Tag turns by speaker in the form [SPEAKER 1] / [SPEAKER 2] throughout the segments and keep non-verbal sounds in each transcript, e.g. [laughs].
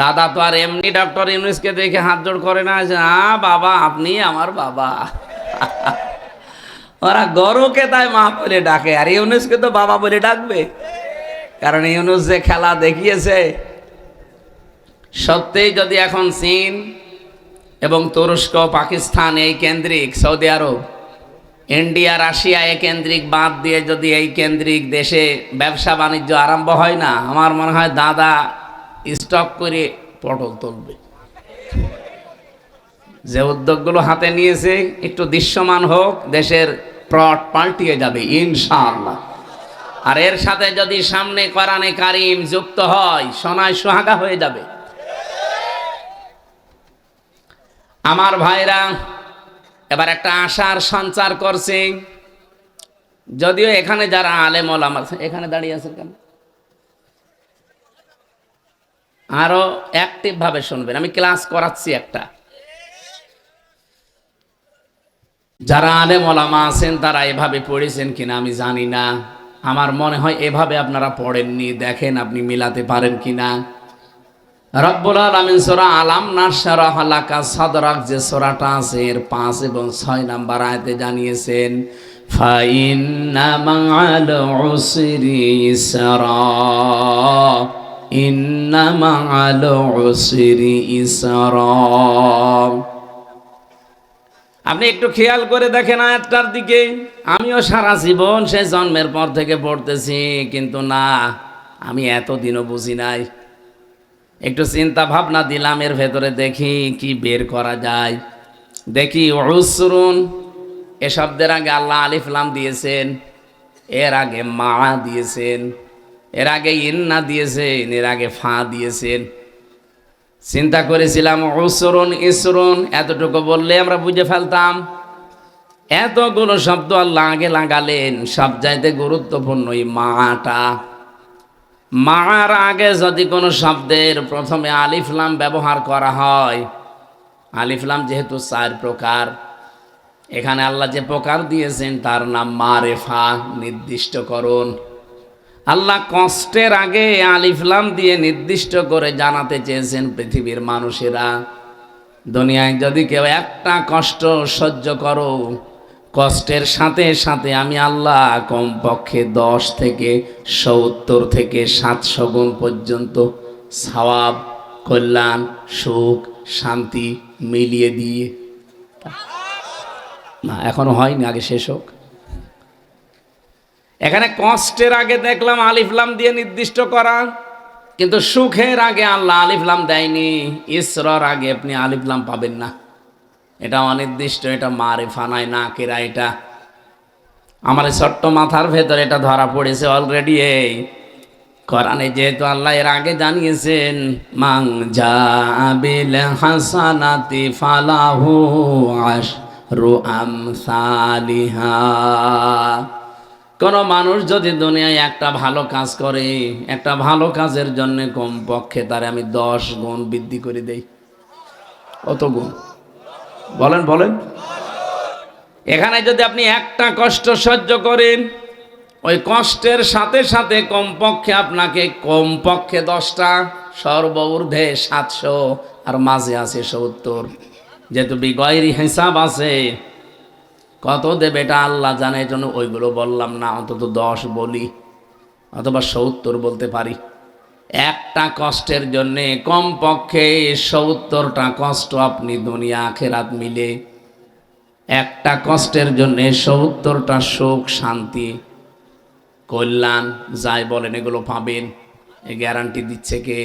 [SPEAKER 1] দাদা তো আর এমনি ডক্টর ইউনুসকে দেখে হাত জোড় করে না, যে হ্যাঁ বাবা, আপনি আমার বাবা। [laughs] ওরা গরুকে তাই মা বলে ডাকে, আর ইউনুসকে তো বাবা বলে ডাকবে। কারণ ইউনুস যে খেলা দেখিয়েছে, সত্যিই যদি এখন চীন এবং তুরস্ক, পাকিস্তান এই কেন্দ্রিক, সৌদি আরব, ইন্ডিয়া, রাশিয়া এই কেন্দ্রিক বাদ দিয়ে যদি এই কেন্দ্রিক দেশে ব্যবসা বাণিজ্য আরম্ভ হয় না, আমার মনে হয় দাদা স্টক করে পটল তুলবে। যে উদ্যোগগুলো হাতে নিয়েছে, একটু দৃশ্যমান হোক, দেশের প্লট পাল্টিয়ে যাবে, ইনশাআল্লাহ। আর এর সাথে যদি সামনে কোরআনে কারিম যুক্ত হয়, সোনায় সোহাগা হয়ে যাবে। আমার ভাইরা, এবার একটা আশার সঞ্চার করছে। যদিও এখানে যারা আলেম ওলাম আছে, এখানে দাঁড়িয়ে আছে কেন? আরও অ্যাক্টিভ ভাবে শুনবেন। আমি ক্লাস করাচ্ছি একটা। যারা আলেম ওলামা আছেন, তারা এভাবে পড়েছেন কিনা আমি জানি না। আমার মনে হয় এভাবে আপনারা পড়েননি, দেখেন আপনি মিলাতে পারেন কিনা। রব্বুল আলামিন সূরা আলাম নাশরা হালাকা সাদরাক যে সূরাটা আছে, এর পাঁচ এবং ছয় নাম্বার আয়াতে জানিয়েছেন ফাইন্না মা'আল উসরি ইসরা ইন্না মা'আল উসরি ইসরা। আপনি একটু খেয়াল করে দেখেন আয়াতটার দিকে। আমিও সারা জীবন সে জন্মের পর থেকে পড়তেছি, কিন্তু না, আমি এতদিনও বুঝি নাই। একটু চিন্তা ভাবনা দিলাম, এর ভেতরে দেখি কি বের করা যায়। দেখি উসরুন, এ শব্দের আগে আল্লাহ আলিফলাম দিয়েছেন, এর আগে মা দিয়েছেন। এর আগে ইন্না দিয়েছেন, এর আগে ফা দিয়েছেন। চিন্তা করেছিলাম, উসরুন, ইসরুন, এতটুকু বললে আমরা বুঝে ফেলতাম। এতগুলো শব্দ আল্লাহ আগে লাগালেন, সব চাইতে গুরুত্বপূর্ণ এই মাটা। মার আগে যদি কোনো শব্দের প্রথমে আলিফলাম ব্যবহার করা হয় আলিফলাম যেহেতু চার প্রকার, এখানে আল্লাহ যে প্রকার দিয়েছেন তার নাম মারেফা নির্দিষ্টকরণ আল্লাহ কষ্টের আগে আলিফলাম দিয়ে নির্দিষ্ট করে জানাতে চেয়েছেন পৃথিবীর মানুষেরা। দুনিয়ায় যদি কেউ একটা কষ্ট সহ্য করো, কষ্টের সাথে সাথে আমি আল্লাহ কমপক্ষে দশ থেকে সত্তর থেকে সাতশো গুণ পর্যন্ত সওয়াব, কল্যাণ, সুখ, শান্তি মিলিয়ে দিয়ে। না, এখনও হয়নি, আগে শেষ হোক। এখানে কষ্টের আগে দেখলাম আলিফলাম দিয়ে নির্দিষ্ট করা, কিন্তু সুখের আগে আল্লাহ আলিফলাম দেয়নি ঈশ্বর আগে আপনি আলিফলাম পাবেন না। এটা অনির্দিষ্ট, এটা মারে ফানায় না কেরা এটা। আমার ছোট্ট মাথার ভেতরে এটা ধরা পড়েছে অলরেডি এই। কোরআনে যেহেতু আল্লাহ এর আগে জানিয়েছেন মাং জাবিল হাসানাতি ফালাহু আশরু আমসালিহা। কোনো মানুষ যদি দুনিয়ায় একটা ভালো কাজ করে, একটা ভালো কাজের জন্য কমপক্ষে তারে আমি দশ গুণ বৃদ্ধি করে দেই। কত গুণ? বলেন বলেন। এখানে যদি আপনি একটা কষ্ট সহ্য করেন, ওই কষ্টের সাথে সাথে কমপক্ষে আপনাকে কমপক্ষে দশটা সর্ব ঊর্ধ্বে সাতশো, আর মাঝে আছে সত্তর। যেহেতু বিগয়ের হিসাব আছে কত দেবে এটা আল্লাহ জানে, এই জন্য ওইগুলো বললাম না, অন্তত দশ বলি, অথবা সত্তর বলতে পারি। একটা কষ্টের জন্যে কমপক্ষে সত্তরটা কষ্ট আপনি দুনিয়া আখেরাত মিলে, একটা কষ্টের জন্যে সত্তরটা সুখ, শান্তি, কল্যাণ, যাই বলেন এগুলো পাবেন, এ গ্যারান্টি দিচ্ছে কে?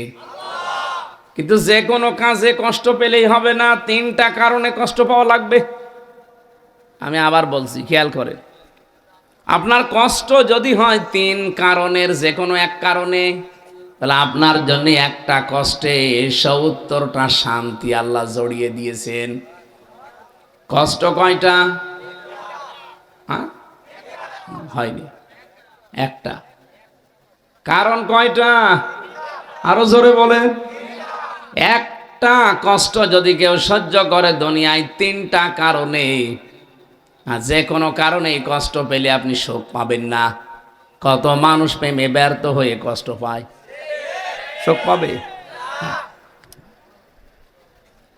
[SPEAKER 1] কিন্তু যে কোনো কাজে কষ্ট পেলেই হবে না, তিনটা কারণে কষ্ট পাওয়া লাগবে। আমি আবার বলছি, খেয়াল করে। আপনার কষ্ট যদি হয় তিন কারণের যে কোনো এক কারণে, তাহলে আপনার জন্য একটা কষ্টে সত্তরটা শান্তি আল্লাহ জড়িয়ে দিয়েছেন। কষ্ট কয়টা? হ্যাঁ? হয়নি। একটা। কারণ কয়টা? আরও জোরে বলে একটা কষ্ট যদি কেউ সহ্য করে দুনিয়ায়, তিনটা কারণে যে কোনো কারণে এই কষ্ট পেলে আপনি শোক পাবেন না। কত মানুষ প্রেমে ব্যর্থ হয়ে কষ্ট পায়। শোক পাবে?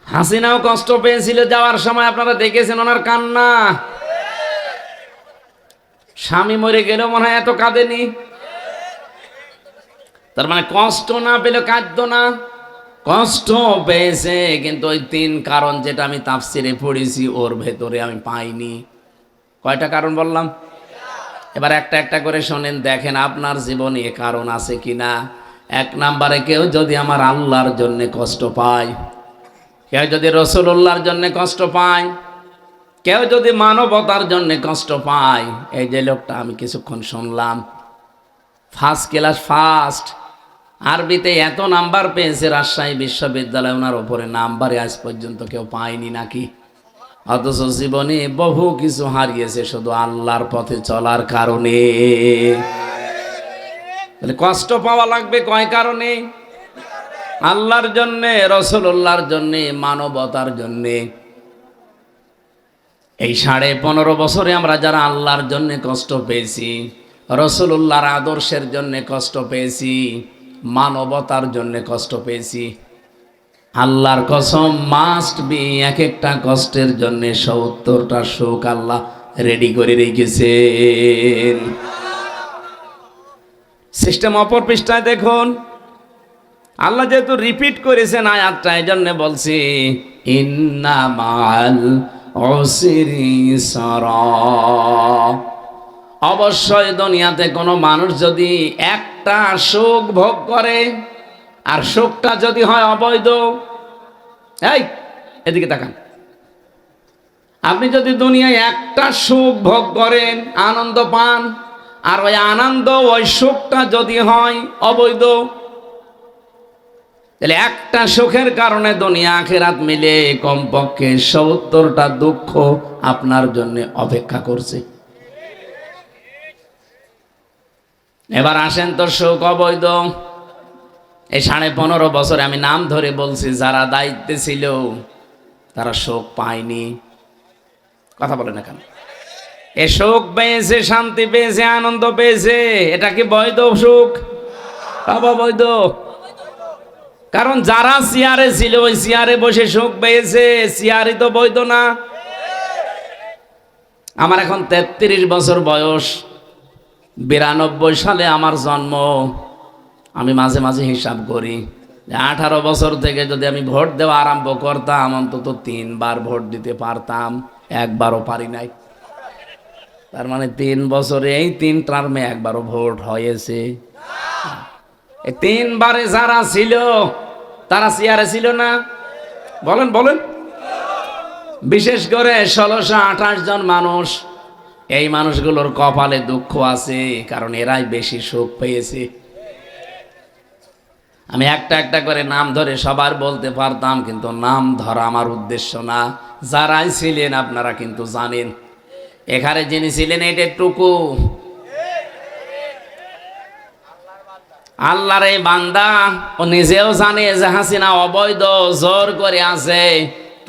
[SPEAKER 1] হাসিনাও কষ্ট পেয়েছিল যাওয়ার সময়, আপনারা দেখেছেন ওনার কান্না। স্বামী মরে গেলেও মনে হয় এত কাঁদেনি। তার মানে কষ্ট না পেলে কাঁদতো না। কষ্ট পেয়েছে, কিন্তু ওই তিন কারণ যেটা আমি তাফসিরে পড়েছি, ওর ভেতরে আমি পাইনি। কয়টা কারণ বললাম? এবার একটা একটা করে শোনেন, দেখেন আপনার জীবনে এ কারণ আছে কি না এক নাম্বারে কেউ যদি আমার আল্লাহর জন্য কষ্ট পায়, কেউ যদি রসুল্লাহর জন্য কষ্ট পায়, কেউ যদি মানবতার জন্য কষ্ট পায়, এই যে লোকটা আমি কিছুক্ষণ শুনলাম ফার্স্ট ক্লাস ফার্স্ট আরবিতে এত নাম্বার পেয়েছে রাজশাহী বিশ্ববিদ্যালয়, ওনার ওপরে নাম্বারে আজ পর্যন্ত কেউ পায়নি নাকি? অথচ জীবনে বহু কিছু হারিয়েছে শুধু আল্লাহর পথে চলার কারণে। কষ্ট পাওয়া লাগবে কয় কারণে? আল্লাহর জন্যে রসুল্লাহর জন্যে, মানবতার জন্যে। এই সাড়ে পনেরো বছরে আমরা যারা আল্লাহর জন্যে কষ্ট পেয়েছি রসুল্লাহর আদর্শের জন্যে কষ্ট পেয়েছি, মানবতার জন্যে কষ্ট পেয়েছি আল্লাহর কসম মাস্ট বি এক একটা কষ্টের জন্য সত্তরটা শোক আল্লাহ রেডি করে রেখেছেন। সিস্টেম অপর পৃষ্ঠায় দেখুন। আল্লাহ যেহেতু রিপিট করেছেন আয়াতটা এই জন্য বলছি, ইন্না মাল অসিরি অবশ্যই দুনিয়াতে কোনো মানুষ যদি একটা সুখ ভোগ করে আর সুখটা যদি হয় অবৈধ। এই, এদিকে তাকান। আপনি যদি দুনিয়ায় একটা সুখ ভোগ করেন, আনন্দ পান, আর ওই আনন্দ, ওই সুখটা যদি হয় অবৈধ, তাহলে একটা সুখের কারণে দুনিয়া আখেরাত মিলে কমপক্ষে সত্তরটা দুঃখ আপনার জন্য অপেক্ষা করছে। এবার আসেন তো সুখ অবৈধ। এই সাড়ে পনেরো বছরে আমি নাম ধরে বলছি, যারা দায়িত্বে ছিল, তারা শোক পায়নি। কথা বলে না কেন? এ শোক পেয়েছে, শান্তি পেয়েছে, আনন্দ পেয়েছে, এটা কি বৈধ সুখ বাবা বৈধ কারণ যারা চেয়ারে ছিল, ওই চেয়ারে বসে সুখ পেয়েছে, চেয়ারই তো বৈধ না। আমার এখন তেত্রিশ বছর বয়স, বিরানব্বই সালে আমার জন্ম। আমি মাঝে মাঝে হিসাব করি আঠারো বছর থেকে যদি আমি ভোট দেওয়া আরম্ভ করতাম, অন্তত তিনবার ভোট দিতে পারতাম, একবারও পারি নাই। তার মানে তিন বছরে এই তিন টার্মে একবারও ভোট হয়েছে। তিনবারে যারা ছিল, তারা চেয়ারে ছিল না? বলেন বলেন। বিশেষ করে ষোলোশো আঠাশ জন মানুষ, এই মানুষগুলোর কপালে দুঃখ আছে, কারণ এরাই বেশি সুখ পেয়েছে। আমি একটা একটা করে নাম ধরে সবার বলতে পারতাম, কিন্তু নাম ধরা আমার উদ্দেশ্য না। যারাই ছিলেন আপনারা কিন্তু জানেন। এখানে যিনি ছিলেন, এটা টুকু। আল্লাহর এই বান্দা, ও নিজেও জানে যে হাসিনা অবৈধ, জোর করে আছে।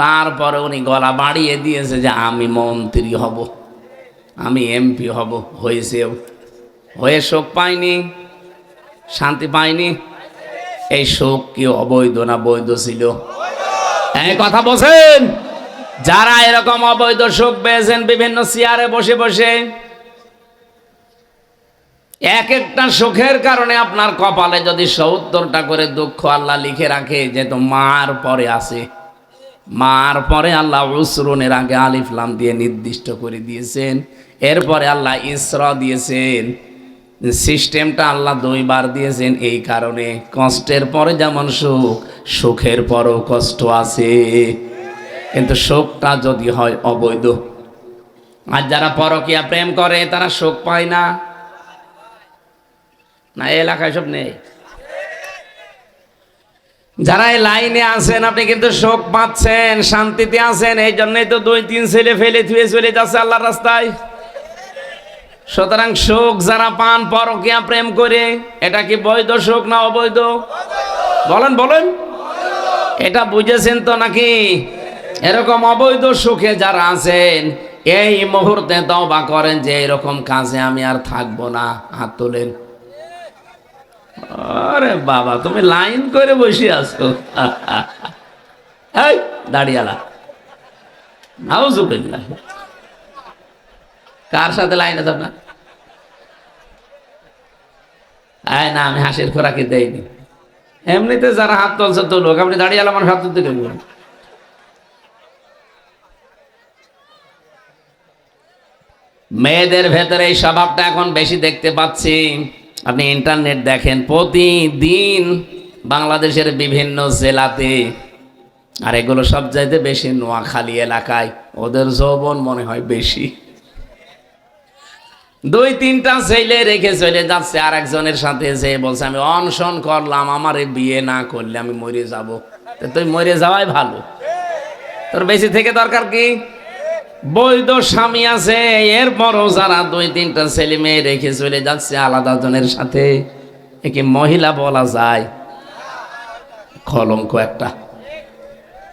[SPEAKER 1] তারপরে উনি গলা বাড়িয়ে দিয়েছে যে আমি মন্ত্রী হব, আমি এমপি হব, হয়েছেও। হয়ে শোক পাইনি, শান্তি পাইনি। এই শোক কি অবৈধ না বৈধ ছিল? এই কথা বলছেন? যারা এরকম অবৈধ শোক পেয়েছেন, বিভিন্ন চেয়ারে বসে বসে, এক একটা সুখের কারণে আপনার কপালে যদি সত্তরটা করে দুঃখ আল্লাহ লিখে রাখে যেহেতু মার পরে আছে। মার পরে আল্লাহ উসরুনের আগে আলিফলাম দিয়ে নির্দিষ্ট করে দিয়েছেন। এরপরে আল্লাহ ইসরা দিয়েছেন। সিস্টেমটা আল্লাহ দুইবার দিয়েছেন, এই কারণে কষ্টের পরে যেমন সুখ, সুখের পরও কষ্ট আছে। কিন্তু শোকটা যদি হয় অবৈধ। আর যারা পরকিয়া প্রেম করে, তারা শোক পায় না। না এলাকায় সব নেই। যারা এই লাইনে আছেন, আপনি কিন্তু শোক পাচ্ছেন, শান্তিতে আছেন এই জন্যই তো দুই তিন ছেলে ফেলে ধুয়ে চলে যাচ্ছে আল্লাহর রাস্তায়। সুতরাং শোক যারা পান, পরকিয়া প্রেম করে, এটা কি বৈধ শোক না অবৈধ? বলেন বলেন। এটা বুঝেছেন তো নাকি? এরকম অবৈধ সুখে যারা আছেন, এই মুহূর্তে তবা করেন যে এরকম কাজে আমি আর থাকব না। হাত তোলেন। আরে বাবা, তুমি লাইন করে বসে আছো। দাঁড়িয়ালা নাউজুবিল্লাহ। কার সাথে লাইন আছে আপনার? আয় না, আমি হাসির খোরাকি দেইনি। এমনিতে যারা হাত তুলছে তো লোক, আপনি দাঁড়িয়ে আমার হাত তুলতে গেল। মেয়েদের ভেতরে এই স্বভাবটা এখন বেশি দেখতে পাচ্ছি। আপনি ইন্টারনেট দেখেন, প্রতিদিন বাংলাদেশের বিভিন্ন জেলাতে, আর এগুলো সব চাইতে বেশি নোয়াখালী এলাকায়, ওদের যৌবন মনে হয় বেশি। দুই, তিনটা ছেলে রেখে চলে যাচ্ছে আর একজনের সাথে যে বলছে, আমি অনশন করলাম, আমার বিয়ে না করলে আমি মরে যাব। তুই মরে যাওয়াই ভালো। তোর বেশি থেকে দরকার কি? বৈধ স্বামী আছে, এরপরও যারা দুই, তিনটা ছেলে মেয়ে রেখে চলে যাচ্ছে, আলাদা জনের সাথে। একে মহিলা বলা যায়, কলঙ্ক একটা।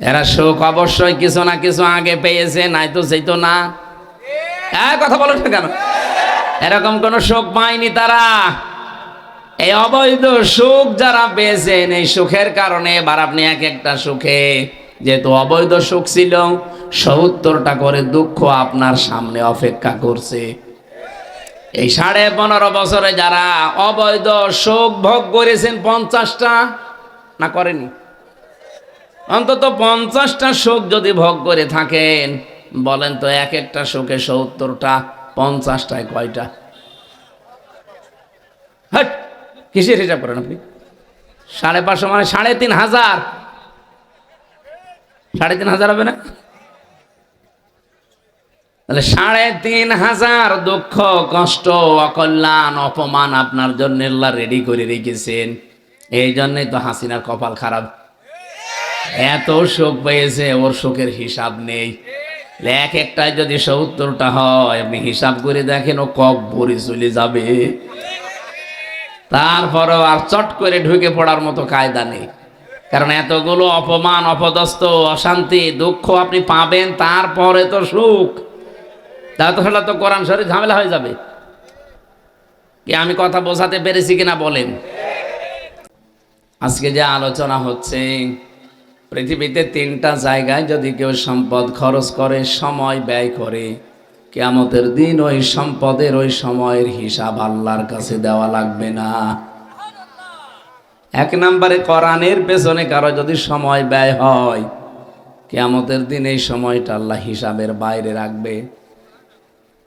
[SPEAKER 1] এরা শোক অবশ্যই কিছু না কিছু আগে পেয়েছে, নাই তো সেই তো না কথা বলো কেন? এরকম কোন সুখ পায়নি তারা। এই অবৈধ সুখ যারা পেয়েছেন, এই সুখের কারণে এবার আপনি এক একটা সুখে, যেহেতু অবৈধ সুখ ছিল, সত্তরটা করে দুঃখ আপনার সামনে অপেক্ষা করছে। এই সাড়ে পনেরো বছরে যারা অবৈধ সুখ ভোগ করেছেন, পঞ্চাশটা না করেনি? অন্তত পঞ্চাশটা সুখ যদি ভোগ করে থাকেন, বলেন তো এক একটা সুখে সত্তরটা পঞ্চাশটায় কয়টা? হাট, কিসের হিসাব করেন আপনি? সাড়ে পাঁচশো মানে সাড়ে তিন হাজার। সাড়ে তিন হাজার হবে না? তাহলে সাড়ে তিন হাজার দুঃখ, কষ্ট, অকল্যাণ, অপমান আপনার জন্য রেডি করে রেখেছেন। এই জন্যই তো হাসিনার কপাল খারাপ। এত শোক পেয়েছে, ওর শোকের হিসাব নেই। এক একটাই যদি সত্তরটা হয়, আপনি হিসাব করে দেখেন ও কক ভরে চলে যাবে। তারপরেও আর চট করে ঢুকে পড়ার মতো কায়দা নেই। কারণ এতগুলো অপমান, অপদস্থ, অশান্তি, দুঃখ আপনি পাবেন, তারপরে তো সুখ। তা তো হলে তো কোরআন শরীর ঝামেলা হয়ে যাবে। কি আমি কথা বোঝাতে পেরেছি কিনা বলেন? আজকে যে আলোচনা হচ্ছে পৃথিবীতে তিনটা জায়গায় যদি কেউ সম্পদ খরচ করে, সময় ব্যয় করে, কেয়ামতের দিন ওই সম্পদের ওই সময়ের হিসাব আল্লাহর কাছে দেওয়া লাগবে না। এক নম্বরে কোরআনের পেছনে কারও যদি সময় ব্যয় হয়, কেয়ামতের দিন এই সময়টা আল্লাহ হিসাবের বাইরে রাখবে।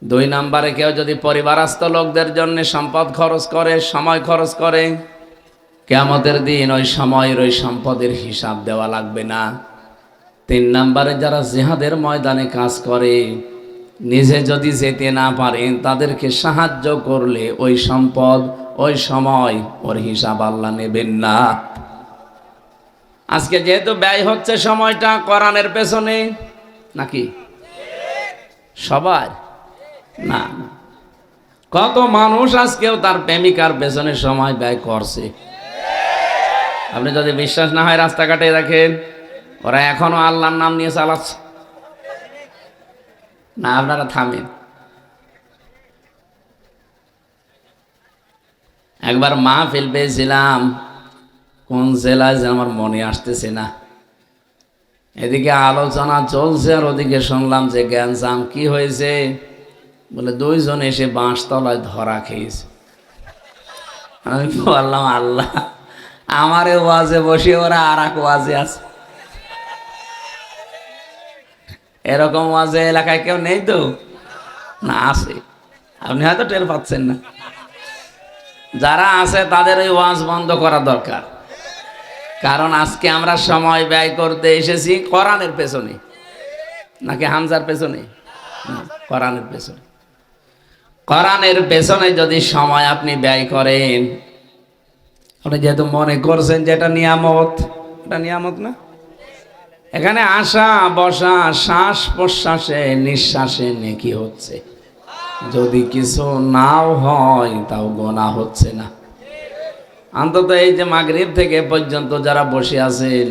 [SPEAKER 1] দুই নম্বরে কেউ যদি পরিবারস্থ লোকদের জন্য সম্পদ খরচ করে, সময় খরচ করে কেয়ামতের দিন ওই সময়ের ওই সম্পদের হিসাব দেওয়া লাগবে না। তিন নম্বরে যারা জেহাদের ময়দানে কাজ করে, নিজে যদি যেতে না পারেন, তাদেরকে সাহায্য করলে ওই সম্পদ, ওই সময় ওর হিসাব আল্লাহ নেবেন না। আজকে যেহেতু ব্যয় হচ্ছে সময়টা কোরআনের পেছনে, নাকি? সবার? না। কত মানুষ আজকেও তার প্রেমিকার পেছনে সময় ব্যয় করছে। আপনি যদি বিশ্বাস না হয় রাস্তাঘাটে দেখেন, ওরা এখনও আল্লাহর নাম নিয়ে চালাচ্ছে। না, আপনারা থামেন। একবার মা ফেল পেয়েছিলাম, কোন জেলায় যে আমার মনে আসতেছে না। এদিকে আলোচনা চলছে আর ওদিকে শুনলাম যে জ্ঞানজাম কি হয়েছে, বলে দুইজন এসে বাঁশতলায় ধরা খেয়েছে। আমি বললাম, আল্লাহ। আমারে ওয়াজে বসে ওরা আর এক ওয়াজে আছে। এরকম ওয়াজে এলাকায় কেউ নেই তো? না, আছে। আপনি হয়তো টের পাচ্ছেন না। যারা আছে তাদের ওই ওয়াজ বন্ধ করা দরকার। কারণ আজকে আমরা সময় ব্যয় করতে এসেছি কোরআনের পেছনে। নাকি হামজার পেছনে? কোরআনের পেছনে। কোরআনের পেছনে যদি সময় আপনি ব্যয় করেন আপনি যেহেতু মনে করছেন যে এটা নিয়ামত এটা নিয়ামত না? এখানে আসা বসা, শ্বাস প্রশ্বাসে, নিঃশ্বাসে নেকি হচ্ছে। যদি কিছু নাও হয়, তাও গোনা হচ্ছে না। অন্তত এই যে মাগরিব থেকে পর্যন্ত যারা বসে আছেন,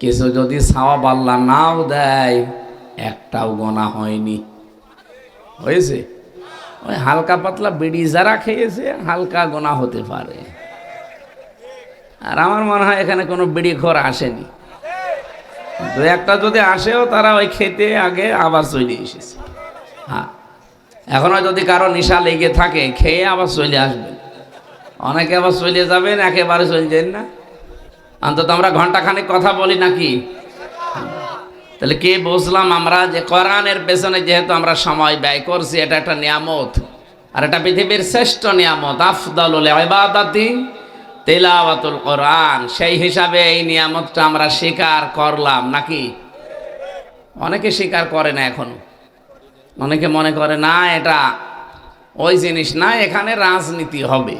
[SPEAKER 1] কিছু যদি সাওয়াব আল্লাহ নাও দেয়, একটাও গোনা হয়নি। হয়েছে? ওই হালকা পাতলা বিড়ি যারা খেয়েছে, হালকা গোনা হতে পারে। আর আমার মনে হয় এখানে কোনো বিড়ি খোর আসেনি। দু একটা যদি আসেও তারা ওই খেতে আগে আবার চলে এসেছে। হ্যাঁ এখনও যদি কারও নেশা লেগে থাকে, খেয়ে আবার চলে আসবেন। অনেকে আবার চলে যাবেন, একেবারে চলে যান না। অন্তত আমরা ঘণ্টা ঘন্টাখানেক কথা বলি নাকি? তাহলে কে বুঝলাম আমরা যে কোরআনের পেছনে যেহেতু আমরা সময় ব্যয় করছি, এটা একটা নিয়ামত। আর এটা পৃথিবীর শ্রেষ্ঠ নিয়ামত, আফদালুল ইবাদাতি তেলাওয়াতুল কোরআন, সেই হিসাবে এই নিয়ামতটা আমরা স্বীকার করলাম, নাকি? অনেকে স্বীকার করে না এখনও। অনেকে মনে করে, না, এটা ওই জিনিস না, এখানে রাজনীতি হবে।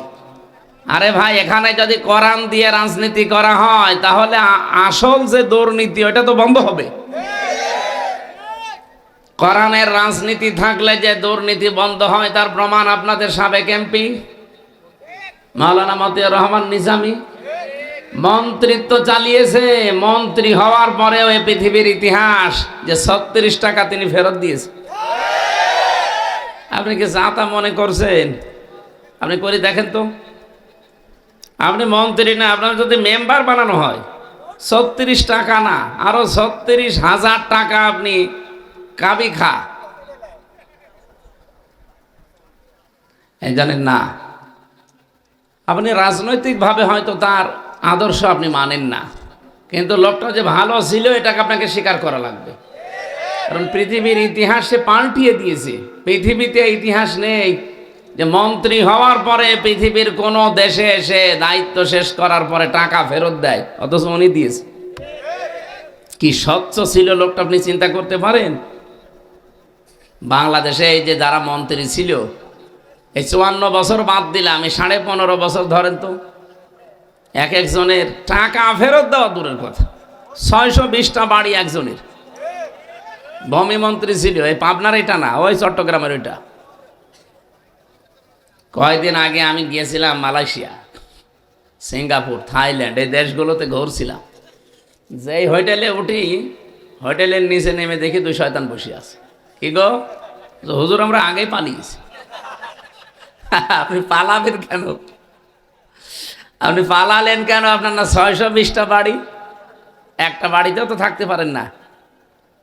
[SPEAKER 1] আরে ভাই, এখানে যদি কোরআন দিয়ে রাজনীতি করা হয়, তাহলে আসল যে দুর্নীতি ওটা তো বন্ধ হবে। কোরআনের রাজনীতি থাকলে যে দুর্নীতি বন্ধ হয়, তার প্রমাণ আপনাদের সাবেক এমপি? মাওলানা মতিউর রহমান নিজামী। মন্ত্রিত্ব চালিয়েছে। মন্ত্রী হওয়ার পরেও এই পৃথিবীর ইতিহাস যে ছত্রিশ টাকা তিনি ফেরত দিয়েছে। আপনি কি যাতা মনে করছেন? আপনি করে দেখেন তো। আপনি মন্ত্রী না, আপনার যদি মেম্বার বানানো হয়, ছত্রিশ টাকা না, আরও ছত্রিশ হাজার টাকা আপনি কাবি খা। জানেন না আপনি রাজনৈতিকভাবে হয়তো তার আদর্শ আপনি মানেন না। কিন্তু লোকটা যে ভালো ছিল, এটাকে আপনাকে স্বীকার করা লাগবে। কারণ পৃথিবীর ইতিহাসে পাল্টিয়ে দিয়েছে। পৃথিবীতে ইতিহাস নেই যে মন্ত্রী হওয়ার পরে পৃথিবীর কোনো দেশে এসে দায়িত্ব শেষ করার পরে টাকা ফেরত দেয়, অথচ উনি দিয়েছে। কি স্বচ্ছ ছিল লোকটা, আপনি চিন্তা করতে পারেন? বাংলাদেশে এই যে যারা মন্ত্রী ছিল এই চুয়ান্ন বছর বাদ দিলে আমি সাড়ে পনেরো বছর ধরেন তো। এক একজনের টাকা ফেরত দেওয়া দূরের কথা। ছয়শো বিশটা বাড়ি একজনের। ভূমি মন্ত্রী ছিল, এই পাবনার এটা না, ওই চট্টগ্রামের ওইটা। কয়েকদিন আগে আমি গিয়েছিলাম মালয়েশিয়া, সিঙ্গাপুর, থাইল্যান্ড, এই দেশগুলোতে ঘুরছিলাম। যেই হোটেলে উঠি, হোটেলের নিচে নেমে দেখি দুই শয়তান বসে আছে। কি গো? হুজুর, আমরা আগেই পালিয়েছি। আপনি পালাবেন কেন? আপনি পালালেন কেন? আপনার না ছয়শো বিশটা বাড়ি। একটা বাড়িতেও তো থাকতে পারেন না।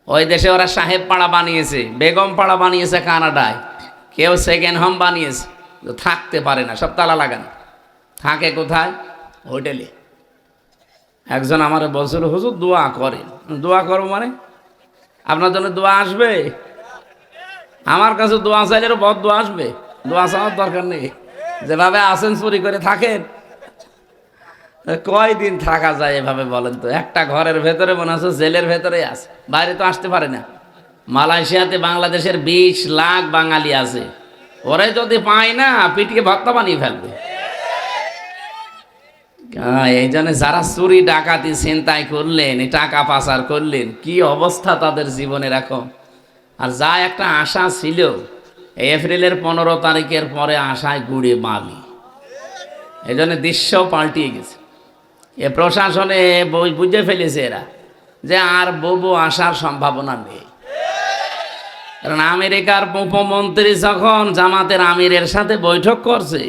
[SPEAKER 1] ওই দেশে ওরা সাহেব পাড়া বানিয়েছে, বেগম পাড়া বানিয়েছে কানাডায়। কেউ সেকেন্ড হোম বানিয়েছে থাকতে পারে না, সব তালা লাগানো। থাকে কোথায়? হোটেলে। একজন আমার বলছিল, হুজুর, দোয়া করেন। দোয়া করো মানে? আপনার জন্য দোয়া আসবে? আমার কাছে দোয়া চাইলে বদ দোয়া আসবে। দোয়া চাওয়ার দরকার নেই। যেভাবে আসেন, চুরি করে থাকেন। কয়দিন থাকা যায় এভাবে বলেন তো? একটা ঘরের ভেতরে মনে হচ্ছে জেলের ভেতরে আছে। বাইরে তো আসতে পারে না। মালয়েশিয়াতে বাংলাদেশের বিশ লাখ বাঙালি আছে। ওরাই যদি পায় না, পিটিকে ভত্তা বানিয়ে ফেলবে। এই জন্য যারা চুরি, ডাকাতি চিন্তাই করলেন টাকা পাচার করলেন, কি অবস্থা তাদের জীবনে এখন? আর যা একটা আশা ছিল এপ্রিলের পনেরো তারিখের পরে আশায় গুড়ে বালি। এই জন্য দৃশ্য পাল্টিয়ে গেছে। এ প্রশাসনে বুঝে ফেলেছে এরা যে আর ববু আসার সম্ভাবনা নেই। কারণ আমেরিকার উপমন্ত্রী যখন জামাতের আমিরের সাথে বৈঠক করছে,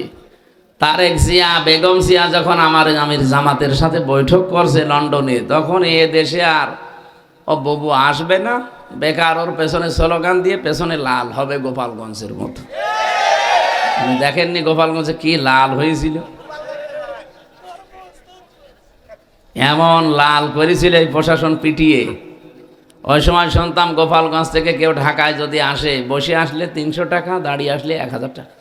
[SPEAKER 1] তারেক জিয়া, বেগম জিয়া যখন আমার আমির জামাতের সাথে বৈঠক করছে লন্ডনে, তখন এ দেশে আর ও ববু আসবে না। বেকার ওর পেছনে স্লোগান দিয়ে পেছনে লাল হবে গোপালগঞ্জের মতো। দেখেননি গোপালগঞ্জে কি লাল হয়েছিল? এমন লাল করেছিল এই প্রশাসন পিটিয়ে। ওই সময় শুনতাম গোপালগঞ্জ থেকে কেউ ঢাকায় যদি আসে, বসে আসলে তিনশো টাকা, দাঁড়িয়ে আসলে এক হাজার টাকা।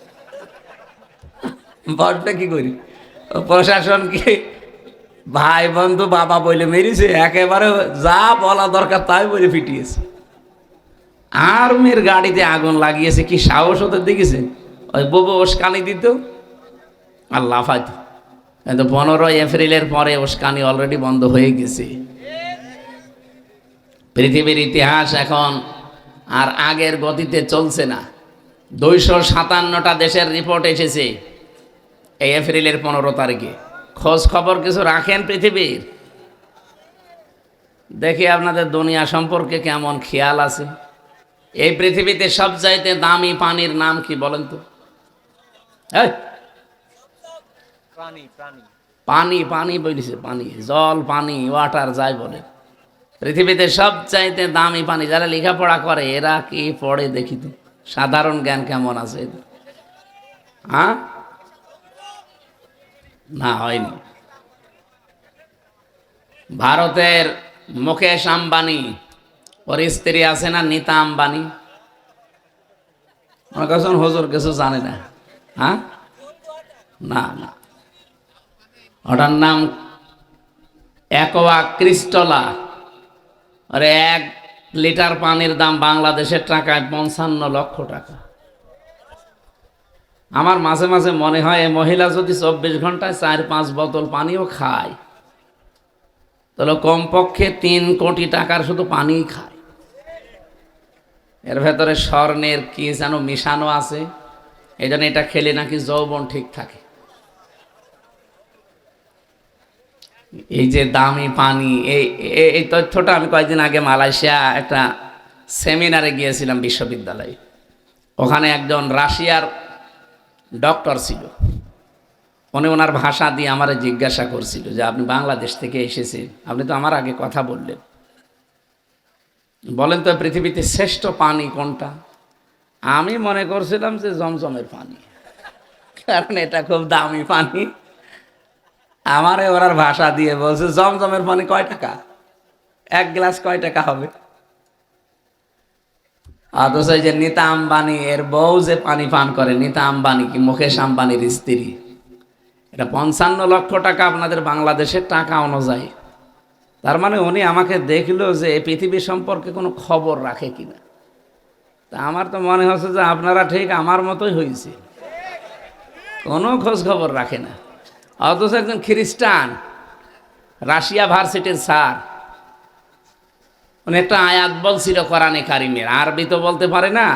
[SPEAKER 1] বড়টা কি করি? ও প্রশাসন কি ভাই বন্ধু বাবা বলে মেরেছে? একেবারে যা বলা দরকার তাই বলে আর্মির গাড়িতে আগুন লাগিয়েছে, কি সাহস ওদের দেখেছে? ওই ববু ওসকানি দিত? আর লাফাইতো কিন্তু পনেরোই এপ্রিলের পরে উস্কানি অলরেডি বন্ধ হয়ে গেছে। পৃথিবীর ইতিহাস এখন আর আগের গতিতে চলছে না। দুইশো সাতান্নটা দেশের রিপোর্ট এসেছে এই এপ্রিলের পনেরো তারিখে। খোঁজ খবর কিছু রাখেন পৃথিবীর? দেখি আপনাদের দুনিয়া সম্পর্কে কেমন খেয়াল আছে। এই পৃথিবীতে সব সবচাইতে দামি পানির নাম কি বলেন তো? পানি পানি বলিছে পানি। জল পানি ওয়াটার যাই বলে। পৃথিবীতে সবচাইতে দামি পানি যারা লেখাপড়া করে এরা কি পড়ে দেখি তো? সাধারণ জ্ঞান কেমন আছে? হ্যাঁ? না হয়নি। ভারতের মুকেশ আম্বানি ওর স্ত্রী আছে না নিতা আম্বানি আমার কাছে হজুর কিছু জানে না হ্যাঁ? না না। ওটার নাম একোয়া ক্রিস্টলা। আরে এক লিটার পানির দাম বাংলাদেশের টাকায় পঞ্চান্ন লক্ষ টাকা। আমার মাঝে মাঝে মনে হয় এই মহিলা যদি চব্বিশ ঘন্টায় চার, পাঁচ বোতল পানিও খায়, তাহলে কমপক্ষে তিন কোটি টাকার শুধু পানিই খায়। এর ভেতরে স্বর্ণের কি যেন মিশানো আছে? এই জন্য এটা খেলে নাকি যৌবন ঠিক থাকে। এই যে দামি পানি, এই, এই- তথ্যটা আমি কয়েকদিন আগে মালয়েশিয়া একটা সেমিনারে গিয়েছিলাম বিশ্ববিদ্যালয়ে। ওখানে একজন রাশিয়ার ডক্টর ছিল। উনি ওনার ভাষা দিয়ে আমারে জিজ্ঞাসা করছিল যে, আপনি বাংলাদেশ থেকে এসেছেন? আপনি তো আমার আগে কথা বললেন। বলেন তো, পৃথিবীতে শ্রেষ্ঠ পানি কোনটা? আমি মনে করছিলাম যে জমজমের পানি। কারণ এটা খুব দামি পানি। আমারে ওনার ভাষা দিয়ে বলছে, জমজমের পানি কয় টাকা? এক গ্লাস কয় টাকা হবে? অথচ যে নিতা আম্বানি, এর বউ যে পানি পান করে, নিতা আম্বানি কি মুকেশ আম্বানির স্ত্রী? এটা পঞ্চান্ন লক্ষ টাকা আপনাদের বাংলাদেশের টাকা অনুযায়ী। তার মানে উনি আমাকে দেখল যে পৃথিবী সম্পর্কে কোনো খবর রাখে কিনা। তা আমার তো মনে হচ্ছে যে আপনারা ঠিক আমার মতোই হয়েছে কোনো খোঁজ খবর রাখে না। অথচ একজন খ্রিস্টান, রাশিয়া ভার্সিটির স্যার। উনি একটা আয়াত বলছিল কোরআনে কারিমের। আরবি তো বলতে পারে না,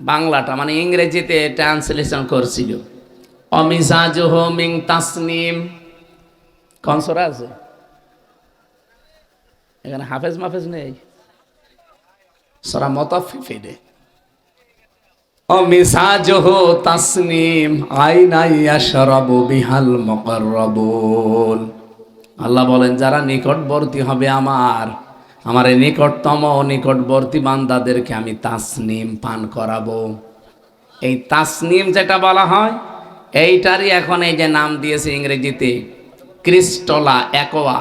[SPEAKER 1] বাংলাটা মানে ইংরেজিতে ট্রান্সলেশন করছিল। অমিজাজুহ মিং তাসনিম। কনসরা আছে? এখানে হাফেজ মাফেজ নেই। সরা মতাফিফিনে অমিসাজহ তাসনিম, আইনাই আশরাবু বিহাল মুকাররাবুন। আল্লাহ বলেন, যারা নিকটবর্তী হবে আমার আমার এই নিকটতম নিকটবর্তী বান্দাদেরকে আমি তাসনিম পান করাবো। এই তাসনিম যেটা বলা হয়, এইটারই এখন এই যে নাম দিয়েছে ইংরেজিতে, ক্রিস্টলা, একোয়া।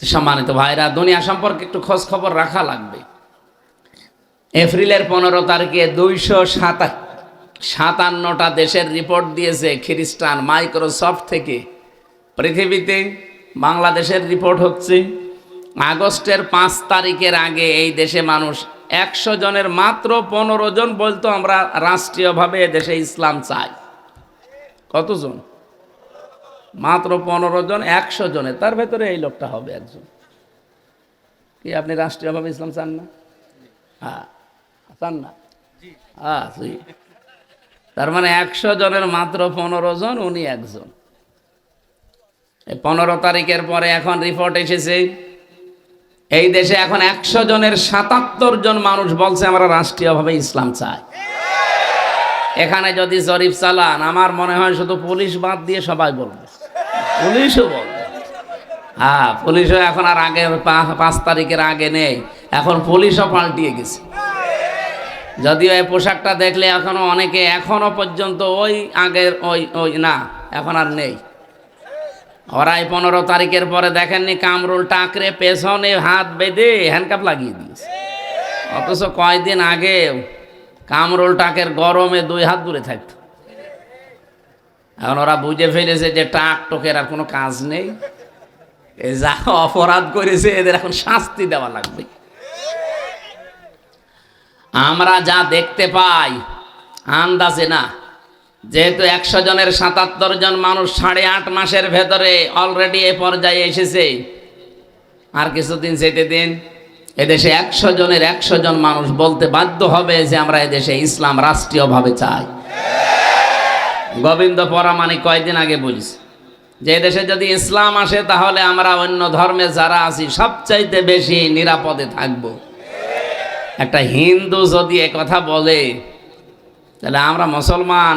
[SPEAKER 1] সম্মানিত ভাইরা, দুনিয়া সম্পর্কে একটু খোঁজ খবর রাখা লাগবে। এপ্রিলের পনেরো তারিখে দুইশো সাতা সাতান্নটা দেশের রিপোর্ট দিয়েছে খ্রিস্টান মাইক্রোসফট থেকে। পৃথিবীতে বাংলাদেশের রিপোর্ট হচ্ছে, আগস্টের পাঁচ তারিখের আগে এই দেশে মানুষ একশো জনের মাত্র পনেরো জন বলতো আমরা রাষ্ট্রীয়ভাবে দেশে ইসলাম চাই। কতজন? মাত্র পনেরো জন একশো জনের। তার ভেতরে এই লোকটা হবে একজন। কি আপনি রাষ্ট্রীয়ভাবে ইসলাম চান না? হ্যাঁ চান না? হ্যাঁ জি। তার মানে একশো জনের মাত্র পনেরো জন উনি একজন। এই পনেরো তারিখের পরে এখন রিপোর্ট এসেছে এই দেশে এখন একশো জনের সাতাত্তর জন মানুষ বলছে আমরা রাষ্ট্রীয়ভাবে ইসলাম চাই। এখানে যদি জরিফ চালান আমার মনে হয় শুধু পুলিশ বাদ দিয়ে সবাই বলবে। পুলিশও বলবে হ্যাঁ পুলিশও এখন আর আগে পা- পাঁচ তারিখের আগে নেই। এখন পুলিশও পাল্টিয়ে গেছে। যদিও এই পোশাকটা দেখলে এখনও অনেকে এখনও পর্যন্ত ওই আগের ওই ওই না, এখন আর নেই। ওরাই পনেরো তারিখের পরে দেখেননি কামরুল টাকরে পেছনে হাত বেঁধে হ্যান্ডকাপ লাগিয়ে দিয়েছে। অথচ কয়দিন আগে কামরুল টাকের গরমে দুই হাত দূরে থাকতো। এখন ওরা বুঝে ফেলেছে যে টাক টোকের আর কোনো কাজ নেই। এ যা অপরাধ করেছে, এদের এখন শাস্তি দেওয়া লাগবে। আমরা যা দেখতে পাই, আন্দাজে না। যেহেতু একশো জনের সাতাত্তর জন মানুষ সাড়ে আট মাসের ভেতরে অলরেডি এ পর্যায়ে এসেছে। আর কিছুদিন যেতে দিন, এদেশে একশো জনের একশো জন মানুষ বলতে বাধ্য হবে যে আমরা এদেশে ইসলাম রাষ্ট্রীয়ভাবে চাই। গোবিন্দ পরামানি কয়েকদিন আগে বলছি, যে দেশে যদি ইসলাম আসে তাহলে আমরা অন্য ধর্মে যারা আছি সবচাইতে বেশি নিরাপদে থাকব। একটা হিন্দু যদি কথা বলে, তাহলে আমরা মুসলমান